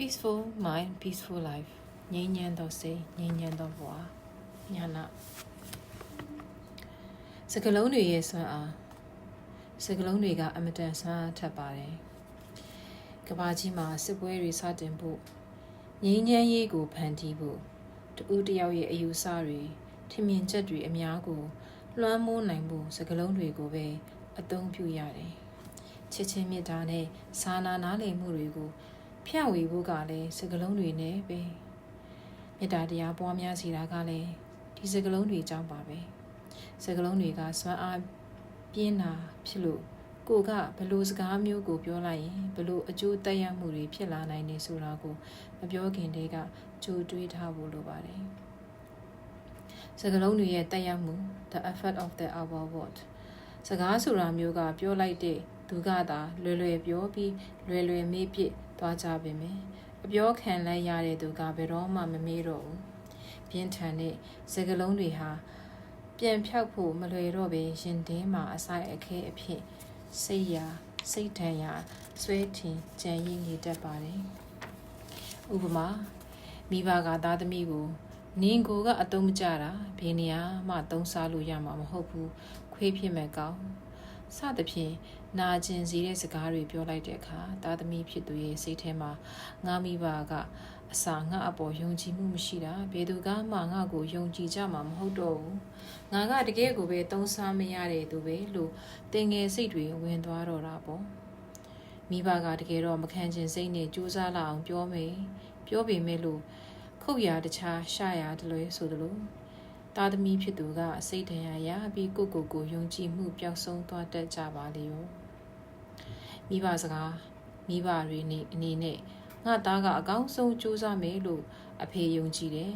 peaceful mind peaceful life ငြိမ်းချမ်းသောစိတ်ငြိမ်းချမ်းသောဘဝညာနာစကလုံးတွေရဲ့ဆွမ်းအားစကလုံးတွေကအမတန်ဆွမ်းအားထပ်ပါတယ်ကဘာကြီးမှာစစ်ပွဲတွေစတင်ဖို့ငြိမ်းချမ်းရေးကိုဖန်တီးဖို့တူတယောက်ရဲ့အယူဆတွေထင်မြင်ချက်တွေအများကိုလွှမ်းမိုးနိုင်ဖို့စကလုံးတွေကိုပဲအသုံးပြုရတယ်ချစ်ချင်းမေတ္တာနဲ့စာနာနားလည်မှုတွေကို ဖြန့်ဝေဖို့ကလည်းစကလုံးတွေနဲ့ပဲမေတ္တာတရားပွားများစီတာကလည်းဒီစကလုံးတွေကြောင့်ပါပဲစကလုံးတွေကစွမ်းအားပြင်းတာဖြစ်လို့ကိုကဘလို့စကားမျိုးကိုပြောလိုက်ရင်ဘလို့အကျိုးတက်ရောက်မှုတွေဖြစ်လာနိုင်နေဆိုတာကိုမပြောခင်တည်းကကြိုတွေးထားဖို့လိုပါတယ်စကလုံးတွေရဲ့တက်ရောက်မှု the effect of the our word စကားဆိုတာမျိုးကပြောလိုက်တဲ့သူကသာလွယ်လွယ်ပြောပြီးလွယ်လွယ်မေးပြစ် သွားကြပါမယ်အပြောခံလိုက်ရတဲ့သူကဘယ်တော့မှမမေးတော့ဘူးပြင်းထန်တဲ့စကလုံးတွေဟာပြန်ဖြောက်ဖို့မလွယ်တော့ပဲရင်တင်းမှာအဆိုင်အခဲအဖြစ်စိတ်ရာစိတ်ထန်ရာဆွဲထင်ကြံရည်နေတတ်ပါတယ်ဥပမာမိဘကသားသမီးကိုနင်းကိုကအတုံးမကြတာဘယ်နေရာမှသုံးစားလို့ရမှာမဟုတ်ဘူးခွေးဖြစ်မဲ့ကောင်း စသဖြင့်နာကျင်စေတဲ့စကားတွေပြောလိုက်တဲ့အခါသားသမီးဖြစ်သူရဲ့စိတ်ထဲမှာငါမိဘကအစာငါအပေါ်ယုံကြည်မှုမရှိတာဘယ်သူကမှငါ့ကိုယုံကြည်ကြမှာမဟုတ်တော့ဘူးငါကတကယ်ကိုပဲသုံးစားမရတဲ့သူပဲလို့တင်ငယ်စိတ်တွေဝင်သွားတော့တာပေါ့မိဘကတကယ်တော့မခံချင်စိတ်နဲ့ကြိုးစားလာအောင်ပြောမယ်ပြောပေမဲ့လို့ခုတ်ရတခြားရှာရတလွဲဆိုသလို သားသမီးဖြစ်သူကအစိတ်တရာရပြီးကိုကိုကိုယုံကြည်မှုပျောက်ဆုံးသွားတတ်ကြပါလေရောမိဘစကားမိဘတွေနေအနေနဲ့ငါသားကအကောင်းဆုံးကြိုးစားမယ်လို့အဖေယုံကြည်တယ်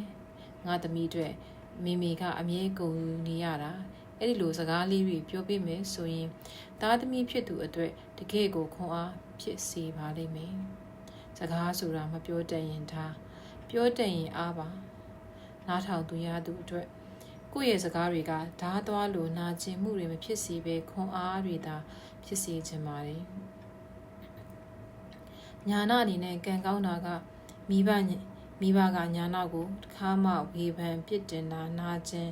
ငါသမီးအတွက်မိမိကအမြဲကုန်နေရတာအဲ့ဒီလိုစကားလေးတွေပြောပြမယ်ဆိုရင်သားသမီးဖြစ်သူအတွက်တကယ့်ကိုခွန်အားဖြစ်စေပါလိမ့်မယ်စကားဆိုတာမပြောတတ်ရင်ထားပြောတတ်ရင်အားပါနားထောင်သူရသူအတွက် ကိုယ့်ရဲ့စကားတွေကဓားသွားလို့နာကျင်မှုတွေမဖြစ်စေပဲခွန်အားတွေသာဖြစ်စေချင်ပါတယ်ညာနာအနေနဲ့ကံကောင်းတာကမိဘမိဘကညာနာကိုတခါမှဝေဖန်ပြစ်တင်တာနာကျင်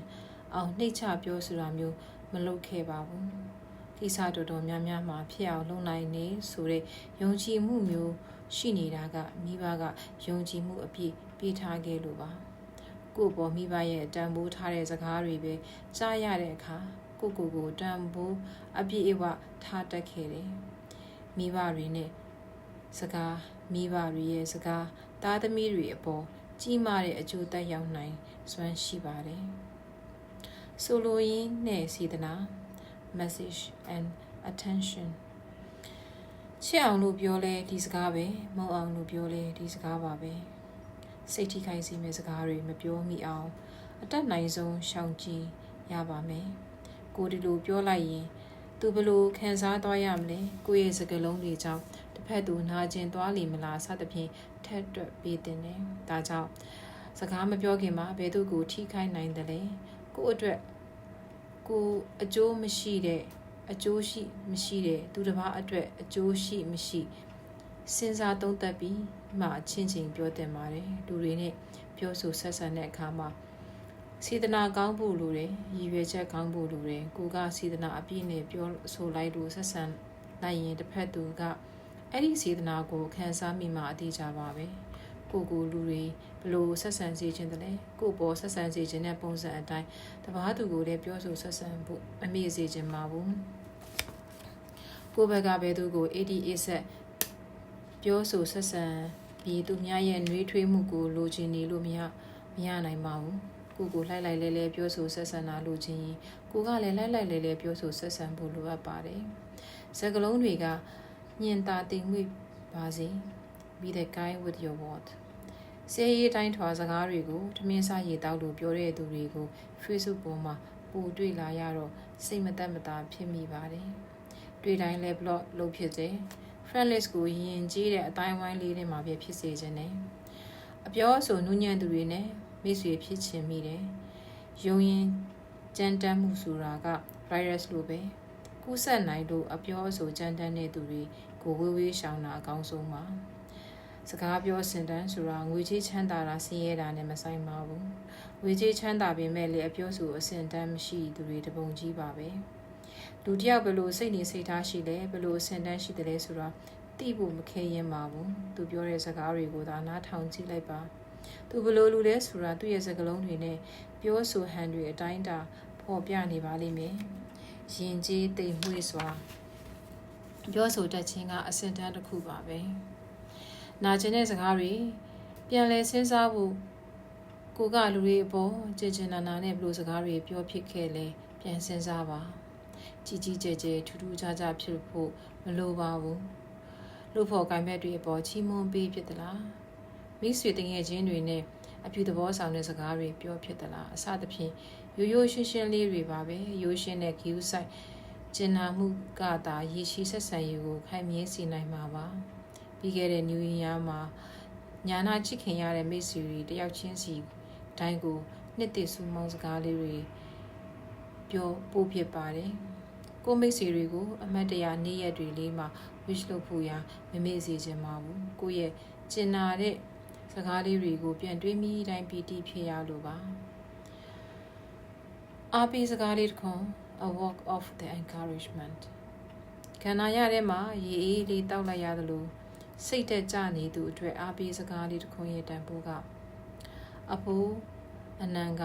အောင်နှိတ်ချပြောဆိုတာမျိုးမလုပ်ခဲ့ပါဘူးကိစ္စတော်တော်များများမှာဖြစ်အောင်လုပ်နိုင်နေဆိုတဲ့ယုံကြည်မှုမျိုးရှိနေတာကမိဘကယုံကြည်မှုအပြည့်ပေးထားခဲ့လို့ပါ ကို့ပေါ်မိဘရဲ့တန်ဖိုးထားတဲ့စကားတွေပဲကြားရတဲ့အခါကိုကိုကိုတန်ဖိုးအပြည့်အဝထားတတ်ခဲ့တယ်မိဘတွေနဲ့စကားမိဘတွေရဲ့စကားသားသမီးတွေအပေါ်ကြီးမားတဲ့အကျိုးသက်ရောက်နိုင်စွမ်းရှိပါတယ်ဆိုလိုရင်းနဲ့စေတနာ message and attention ချစ်အောင်လို့ပြောလဲဒီစကားပဲမဟုတ်အောင်လို့ပြောလဲဒီစကားပါပဲ စိတ်ထိခိုက်စေမယ့်စကားတွေမပြောမိအောင် အတက်နိုင်ဆုံးရှောင်ကြဉ်ရပါမယ်ကိုဒီလိုပြောလိုက်ရင် သူဘလို့ခံစားသွားရမလဲကိုယ့်ရဲ့စကားလုံးတွေကြောင့်တစ်ဖက်သူနာကျင်သွားလိမ့်မလားစသဖြင့်ထက်တွက်ပေးတင်တယ်ဒါကြောင့်စကားမပြောခင်မှာဘယ်သူကိုထိခိုက်နိုင်တယ်လဲကိုယ့်အတွက်ကိုအကျိုးမရှိတဲ့အကျိုးရှိမရှိတဲ့သူတစ်ပါးအတွက်အကျိုးရှိမရှိ စဉ်းစားသုံးသပ်ပြီးမှချင်းချင်းပြောတင်ပါတယ်လူတွေနဲ့ပြောဆိုဆက်ဆံတဲ့အခါမှာစေတနာကောင်းဖို့လိုတယ်ရည်ရွယ်ချက်ကောင်းဖို့လိုတယ်ကိုကစေတနာအပြည့်နဲ့ပြောဆိုလိုက်လို့ဆက်ဆံလိုက်ရင်တစ်ဖက်သူကအဲ့ဒီစေတနာကိုခံစားမိမှအသေးကြပါပဲကိုကိုလူတွေဘလို့ဆက်ဆံစေခြင်းတလဲကိုပေါ်ဆက်ဆံစေခြင်းတဲ့ပုံစံအတိုင်းတပားသူကိုလည်းပြောဆိုဆက်ဆံဖို့အမေ့စေခြင်းမှာဘူးကိုဘက်ကဘဲသူကို ADA ဆက် ပြောဆိုဆက်ဆံပြီးသူများရဲ့နှွေးထွေးမှုကိုလိုချင်နေလို့မရမရနိုင်ပါဘူးကိုကိုလှိုက်လိုက်လဲလဲပြောဆိုဆက်ဆံတာလိုချင်ရင်ကိုကလည်းလှိုက်လိုက်လဲလဲပြောဆိုဆက်ဆံဖို့လိုအပ်ပါတယ်စကလုံးတွေကညင်တာတင်မှုပါစေ be the guy with your word စေးရေးတိုင်းထွာစကားတွေကိုထမင်းစားရေတောက်လို့ပြောတဲ့သူတွေကို Facebook ပေါ်မှာပို့တွေ့လာရတော့စိတ်မသက်မသာဖြစ်မိပါတယ်တွေ့တိုင်းလဲ blog လုပ်ဖြစ်တယ် friendlist ကိုယဉ်ကျေးတဲ့အတိုင်းဝိုင်းလေးတွေမှာပဲဖြစ်စေခြင်းနဲ့အပြောဆိုနူးညံ့သူတွေနဲ့မိတ်ဆွေဖြစ်ချင်မိတယ်။ယုံရင်ကြမ်းတမ်းမှုဆိုတာက virus လိုပဲကူးစက်နိုင်လို့အပြောဆိုကြမ်းတမ်းတဲ့သူတွေကိုဝေးဝေးရှောင်တာအကောင်းဆုံးပါ။တစကားပြောအစဉ်တန်းဆိုတာငွေကြေးချမ်းသာတာဆင်းရဲတာနဲ့မဆိုင်ပါဘူးငွေကြေးချမ်းသာပေမဲ့လည်းအပြောဆိုအစဉ်တန်းမရှိသူတွေတပုံကြီးပါပဲ လူတစ်ယောက်ဘယ်လိုစိတ်နေစိတ်ထားရှိလဲဘယ်လိုအစဉ်တန်းရှိတယ်လဲဆိုတာသိဖို့မခဲရင်ပါဘူးသူပြောတဲ့စကားတွေကိုသာနားထောင်ကြည့်လိုက်ပါသူဘယ်လိုလူလဲဆိုတာသူ့ရဲ့စကားလုံးတွေနဲ့ပြောဆိုဟန်တွေအတိုင်းတာဖော်ပြနေပါလိမ့်မယ်ရင်ကြီးတိမ်မွေ့စွာပြောဆိုတတ်ခြင်းကအစဉ်တန်းတစ်ခုပါပဲနာကျင်တဲ့စကားတွေပြန်လဲစဉ်းစားဖို့ကိုကလူတွေအပေါ်ကြင်ကြင်နာနာနဲ့ဘလို့စကားတွေပြောဖြစ်ခဲ့လဲပြန်စဉ်းစားပါ ကြီးကြီးကျယ်ကျယ်ထူးထူးခြားခြားဖြစ်ဖို့မလိုပါဘူးလူဖို့ကိုင်ဘက်တွေအပေါ်ချီးမွမ်းပေးဖြစ်သလားမိတ်ဆွေတငယ်ချင်းတွေနဲ့အပြူသဘောဆောင်တဲ့စကားတွေပြောဖြစ်သလားအစသဖြင့်ရိုးရိုးရှင်းရှင်းလေးတွေပါပဲရိုးရှင်းတဲ့ဂီယူဆိုင်ကျင်နာမှုကသာရေရှိဆက်ဆံရေးကိုခိုင်မြဲစေနိုင်မှာပါပြီးခဲ့တဲ့ New Year မှာညာနာချစ်ခင်ရတဲ့မိတ်ဆွေတွေတယောက်ချင်းစီတိုင်းကိုနှစ်သိဆူမောင်းစကားလေးတွေပြောပို့ဖြစ်ပါတယ် ကိုမိတ်ဆွေတွေကိုအမတ်တရနေ့ရက်တွေလေးမှာ wish လုပ်ဖို့ရာမမေ့စေချင်ပါဘူးကိုယ့်ရဲ့ကျင်နာတဲ့စကားလေးတွေကိုပြန်တွေးမိတိုင်းပီတိဖြစ်ရလို့ပါအားပေးစကားလေးတစ်ခွန်း a walk of the encouragement ခန္ဓာရတဲ့မှာရေအေးလေးတောက်လိုက်ရသလိုစိတ်တက်ကြနေသူအတွက်အားပေးစကားလေးတစ်ခွန်းရဲ့တန်ဖိုးကအဖိုးအနန္က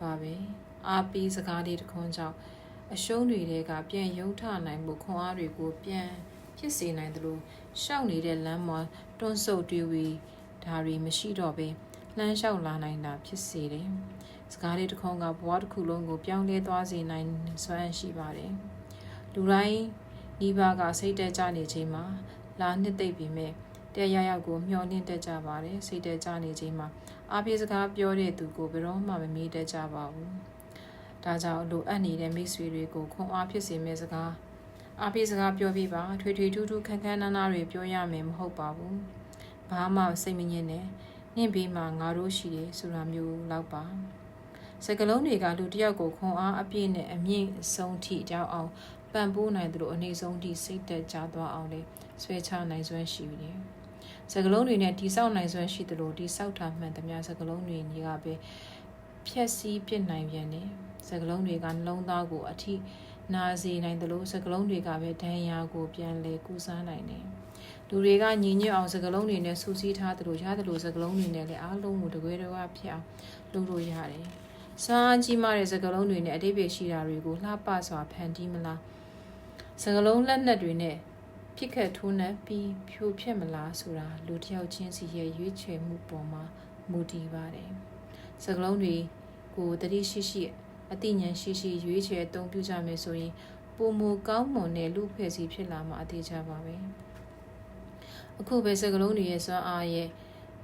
ပါပဲအားပေးစကားလေးတစ်ခွန်းကြောင့် အရှုံးတွေကပြန်ရုံထနိုင်မှုခွန်အားတွေကိုပြန်ဖြစ်စေနိုင်တယ်လို့ရှောက်နေတဲ့လမ်းမှာတွန်းဆုပ်တွေးဝီဒါတွေမရှိတော့ဘဲလှမ်းလျှောက်လာနိုင်တာဖြစ်စေတယ်။စကားလေးတစ်ခုကဘဝတစ်ခုလုံးကိုပြောင်းလဲသွားစေနိုင်စွမ်းရှိပါတယ်။လူတိုင်းဤပါကစိတ်တက်ကြနေချိန်မှာလာနှစ်သိပ်ပြီးမဲ့တဲ့ရရောက်ကိုမျှော်လင့်တတ်ကြပါတယ်စိတ်တက်ကြနေချိန်မှာအားပြေးစကားပြောတဲ့သူကိုဘယ်တော့မှမမေ့တတ်ကြပါဘူး။ ဒါကြောင့်လိုအပ်နေတဲ့မိတ်ဆွေတွေကိုခွန်အားဖြစ်စေမယ့်စကားအားပေးစကားပြောပြပါထွေထွေထူးထူးခန်းခန်းနားနားတွေပြောရမယ်မဟုတ်ပါဘူးဘာမှစိတ်မညစ်နဲ့နှင့်ပြီးမှငါတို့ရှိတယ်ဆိုတာမျိုးလောက်ပါစကလုံးတွေကလူတစ်ယောက်ကိုခွန်အားအပြည့်နဲ့အမြင့်ဆုံးထိကြောက်အောင်ပံ့ပိုးနိုင်သလိုအနေဆုံးထိစိတ်သက်ကြသွားအောင်လေဆွဲချနိုင်စွမ်းရှိတယ်စကလုံးတွေနဲ့တိဆောက်နိုင်စွမ်းရှိသလိုတိဆောက်တာမှန်သမျှစကလုံးတွေကြီးကပဲဖြက်စီးပြစ်နိုင်ပြန်တယ် စကလုံးတွေကနှလုံးသားကိုအထိနာစေနိုင်တယ်လို့စကလုံးတွေကပဲဒဏ်ရာကိုပြန်လဲကူစားနိုင်တယ်လူတွေကညီညွတ်အောင်စကလုံးတွေနဲ့ဆူဆီးထားတယ်လို့ရတယ်လို့စကလုံးတွေနဲ့လည်းအားလုံးကိုတကွဲတကွာဖြစ်အောင်လုပ်လို့ရတယ်စားကြီးမားတဲ့စကလုံးတွေနဲ့အတိတ်ပဲရှိတာတွေကိုလှပစွာဖန်တီးမလားစကလုံးလက်နက်တွေနဲ့ဖြစ်ခတ်ထိုးနှက်ပြီးဖြိုဖျက်မလားဆိုတာလူတစ်ယောက်ချင်းစီရဲ့ရွေးချယ်မှုပေါ်မှာမူတည်ပါတယ်စကလုံးတွေကိုတတိရှိရှိ အသိဉာဏ်ရှိရှိရွေးချယ်အသုံးပြုကြမယ်ဆိုရင်ပုံမကောင်းမွန်တဲ့လူဖွဲ့စည်းဖြစ်လာမှာအသေးချပါပဲအခုပဲစကလုံးတွေရဲ့စွမ်းအားရဲ့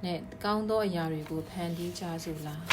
နဲ့ကောင်းသောအရာတွေကိုဖန်တီးကြစို့လား